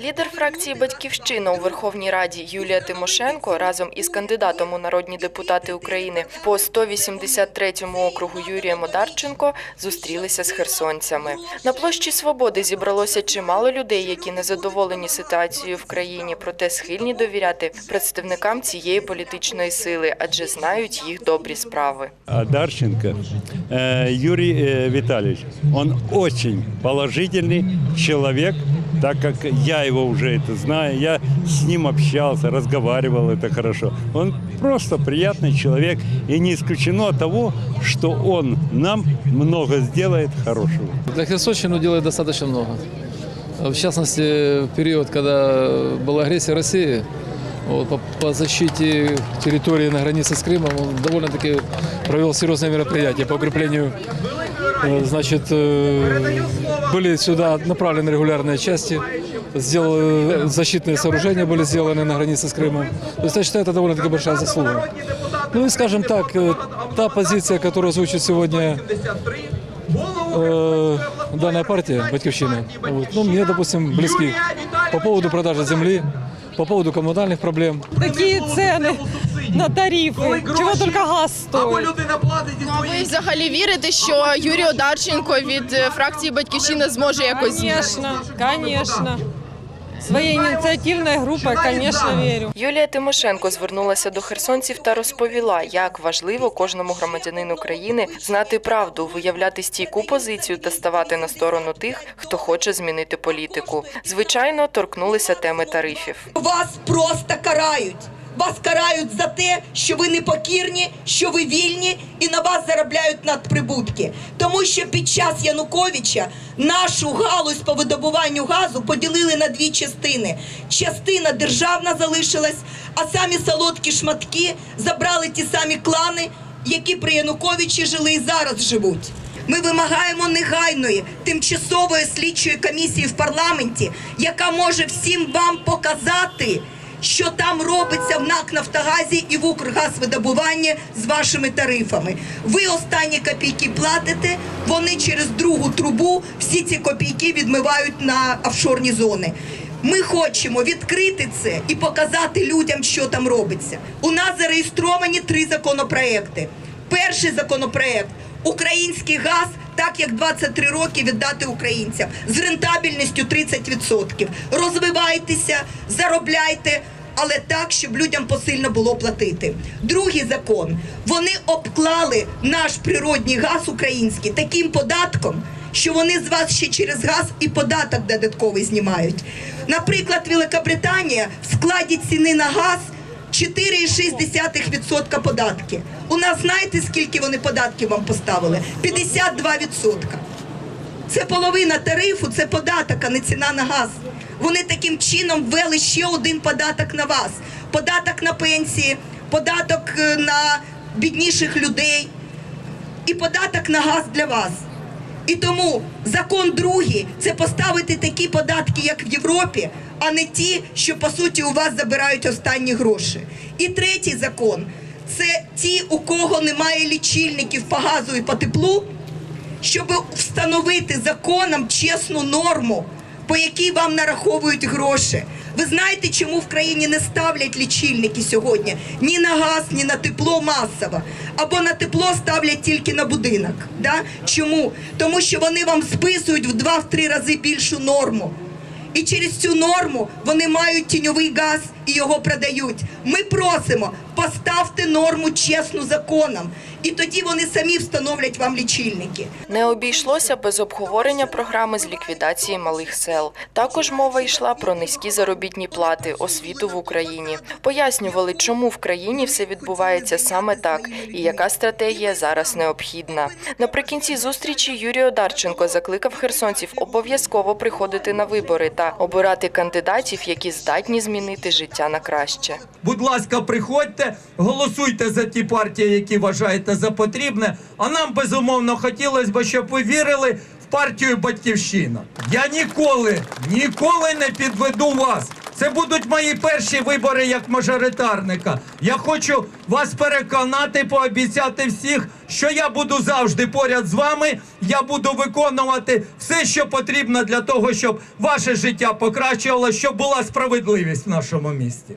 Лідер фракції Батьківщина у Верховній Раді Юлія Тимошенко разом із кандидатом у народні депутати України по 183-му округу Юрієм Одарченко зустрілися з херсонцями. На площі Свободи зібралося чимало людей, які незадоволені ситуацією в країні, проте схильні довіряти представникам цієї політичної сили, адже знають їх добрі справи. Дарченко э, Юрий э, Витальевич, он очень положительный человек, Так как я его уже это знаю, я с ним общался, разговаривал это хорошо. Он просто приятный человек, и не исключено того, что он нам много сделает хорошего. Для Херсонщины делает достаточно много. В частности, в период, когда была агрессия России, вот, по, по защите территории на границе с Крымом, он довольно-таки провел серьезные мероприятия по укреплению. э, Значит, э, были сюда направлены регулярные части, сделал, э, защитные сооружения были сделаны на границе с Крымом. То есть я считаю, это довольно-таки большая заслуга. Ну и, скажем так, э, та позиция, которую озвучит сегодня э, данная партия, Батьковщина, вот, ну, мне, допустим, близки по поводу продажи земли, по поводу коммунальных проблем. Такі ціни На тарифи. Чого тільки газ стоїть? Ну, а ви взагалі вірите, що Юрій Одарченко від е, фракції Батьківщина зможе якось змінити? Звісно, звісно. Своєю ініціативною групою, звісно, вірю. Юлія Тимошенко звернулася до херсонців та розповіла, як важливо кожному громадянину країни знати правду, виявляти стійку позицію та ставати на сторону тих, хто хоче змінити політику. Звичайно, торкнулися теми тарифів. Вас просто карають. Вас карають за те, що ви непокірні, що ви вільні і на вас заробляють надприбутки. Тому що під час Януковича нашу галузь по видобуванню газу поділили на дві частини. Частина державна залишилась, а самі солодкі шматки забрали ті самі клани, які при Януковичі жили і зараз живуть. Ми вимагаємо негайної тимчасової слідчої комісії в парламенті, яка може всім вам показати, що там робиться в НАК Нафтогазі і в Укргазвидобуванні з вашими тарифами. Ви останні копійки платите, вони через другу трубу всі ці копійки відмивають на офшорні зони. Ми хочемо відкрити це і показати людям, що там робиться. У нас зареєстровані три законопроекти. Перший законопроект український газ, так як 23 роки віддати українцям з рентабельністю 30%. Розвивайтеся, заробляйте. Але так, щоб людям посильно було платити. Другий закон. Вони обклали наш природний газ український таким податком, що вони з вас ще через газ і податок додатковий знімають. Наприклад, Великобританія в складі ціни на газ 4,6% податки. У нас знаєте, скільки вони податків вам поставили? 52%. Це половина тарифу, це податок, а не ціна на газ. Вони таким чином ввели ще один податок на вас: податок на пенсії, податок е, на бідніших людей і податок на газ для вас. І тому закон другий це поставити такі податки, як в Європі, а не ті, що по суті у вас забирають останні гроші. І третій закон це ті, у кого немає лічильників по газу і по теплу, щоб встановити законом чесну норму, по якій вам нараховують гроші. Ви знаєте, чому в країні не ставлять лічильники сьогодні? Ні на газ, ні на тепло масово. Або на тепло ставлять тільки на будинок. Да? Чому? Тому що вони вам списують в 2-3 рази більшу норму. І через цю норму вони мають тіньовий газ і його продають. Ми просимо, поставте норму чесну законом. І тоді вони самі встановлять вам лічильники. Не обійшлося без обговорення програми з ліквідації малих сел. Також мова йшла про низькі заробітні плати, освіту в Україні. Пояснювали, чому в країні все відбувається саме так і яка стратегія зараз необхідна. Наприкінці зустрічі Юрій Одарченко закликав херсонців обов'язково приходити на вибори та обирати кандидатів, які здатні змінити життя на краще. Будь ласка, приходьте, голосуйте за ті партії, які вважаєте за потрібне. А нам безумовно хотілося б, щоб ви вірили в партію Батьківщина. Я ніколи, ніколи не підведу вас. Це будуть мої перші вибори як мажоритарника. Я хочу вас переконати, пообіцяти всіх, що я буду завжди поряд з вами. Я буду виконувати все, що потрібно для того, щоб ваше життя покращувало, щоб була справедливість в нашому місті.